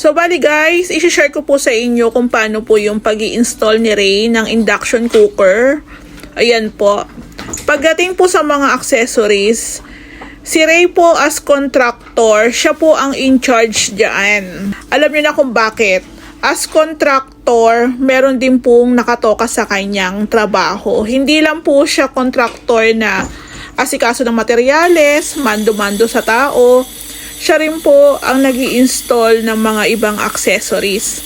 So bali guys, isi-share ko po sa inyo kung paano po yung pag install ni Ray ng induction cooker. Ayan po. Pagdating po sa mga accessories, si Ray po as contractor, siya po ang in charge dyan. Alam niyo na kung bakit. As contractor, meron din pong nakatoka sa kanyang trabaho. Hindi lang po siya contractor na asikaso ng materyales, mando-mando sa tao. Siya rin po ang nag install ng mga ibang accessories.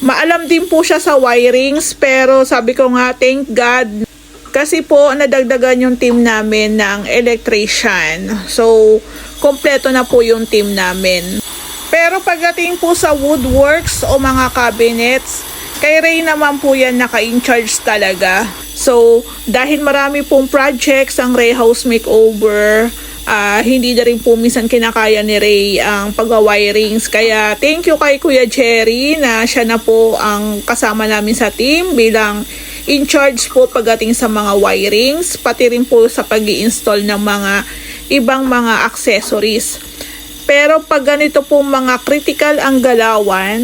Maalam din po siya sa wirings pero sabi ko nga thank God kasi po nadagdagan yung team namin ng electrician. So kompleto na po yung team namin. Pero pagdating po sa woodworks o mga cabinets, kay Ray naman po yan naka-in-charge talaga. So, dahil marami pong projects ang Ray House Makeover, ah, hindi na rin po minsan kinakaya ni Ray ang pagwa-wirings. Kaya thank you kay Kuya Jerry na siya na po ang kasama namin sa team bilang in charge po pagdating sa mga wirings, pati rin po sa pag install ng mga ibang mga accessories. Pero pag ganito po mga critical ang galawan,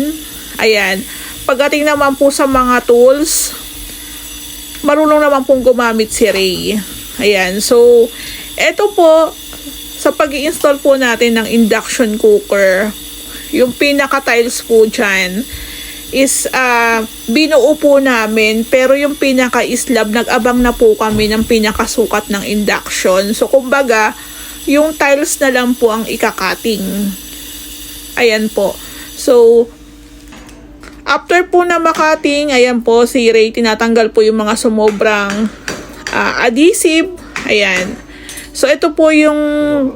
ayan, pagdating naman po sa mga tools, marunong naman pong gumamit si Ray. Ayan, so, eto po, sa pag install po natin ng induction cooker, yung pinaka-tiles po dyan, is uh, binuo po namin pero yung pinaka-slab nag-abang na po kami ng pinakasukat ng induction. So kumbaga, yung tiles na lang po ang ikakating. Ayan po. So, after po na makating, ayan po, si Ray tinatanggal po yung mga sumobrang ah, adhesive. Ayan. So, ito po yung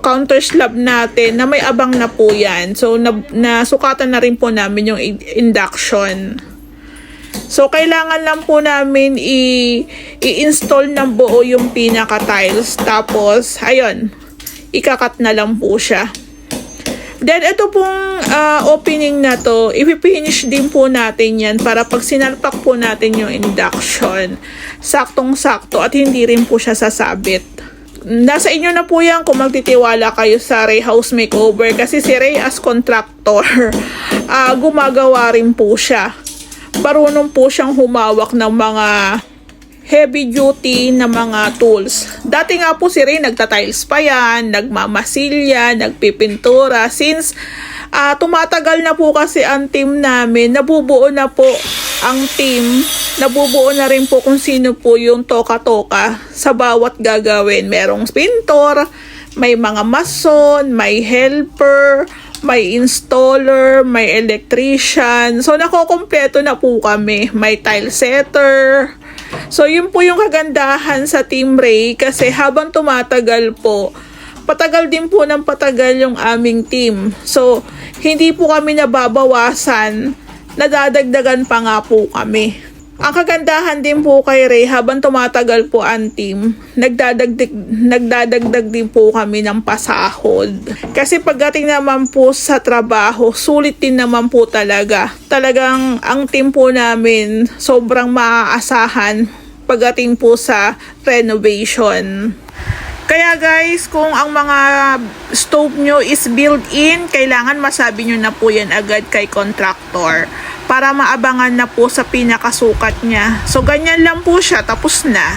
counter slab natin na may abang na po yan. So, na, nasukatan na rin po namin yung induction. So, kailangan lang po namin i-install ng buo yung pinaka-tiles. Tapos, ayun, ikakat na lang po siya. Then, ito pong ah, opening na to, ipipinish din po natin yan para pag sinalpak po natin yung induction, saktong-sakto at hindi rin po siya sasabit. Nasa inyo na po yan kung magtitiwala kayo sa Ray House Makeover kasi si Ray as contractor, ah, gumagawa rin po siya. Marunong po siyang humawak ng mga heavy duty na mga tools. Dati nga po si Ray nagta-tiles pa yan, nagmamasilya, nagpipintura. Since ah, tumatagal na po kasi ang team namin, nabubuo na po ang team, nabubuo na rin po kung sino po yung toka-toka sa bawat gagawin. Merong pintor, may mga mason, may helper, may installer, may electrician. So, nakokompleto na po kami. May tile setter. So, yun po yung kagandahan sa Team Ray kasi habang tumatagal po, patagal din po ng patagal yung aming team. So, hindi po kami nababawasan, nadadagdagan pa nga po kami. Ang kagandahan din po kay Ray, habang tumatagal po ang team, nagdadagdag, nagdadagdag din po kami ng pasahod. Kasi pagdating naman po sa trabaho, sulit din naman po talaga. Talagang ang team po namin sobrang maaasahan pagdating po sa renovation. Kaya guys, kung ang mga stove nyo is built-in, kailangan masabi nyo na po yan agad kay contractor para maabangan na po sa pinakasukat niya. So, ganyan lang po siya, tapos na.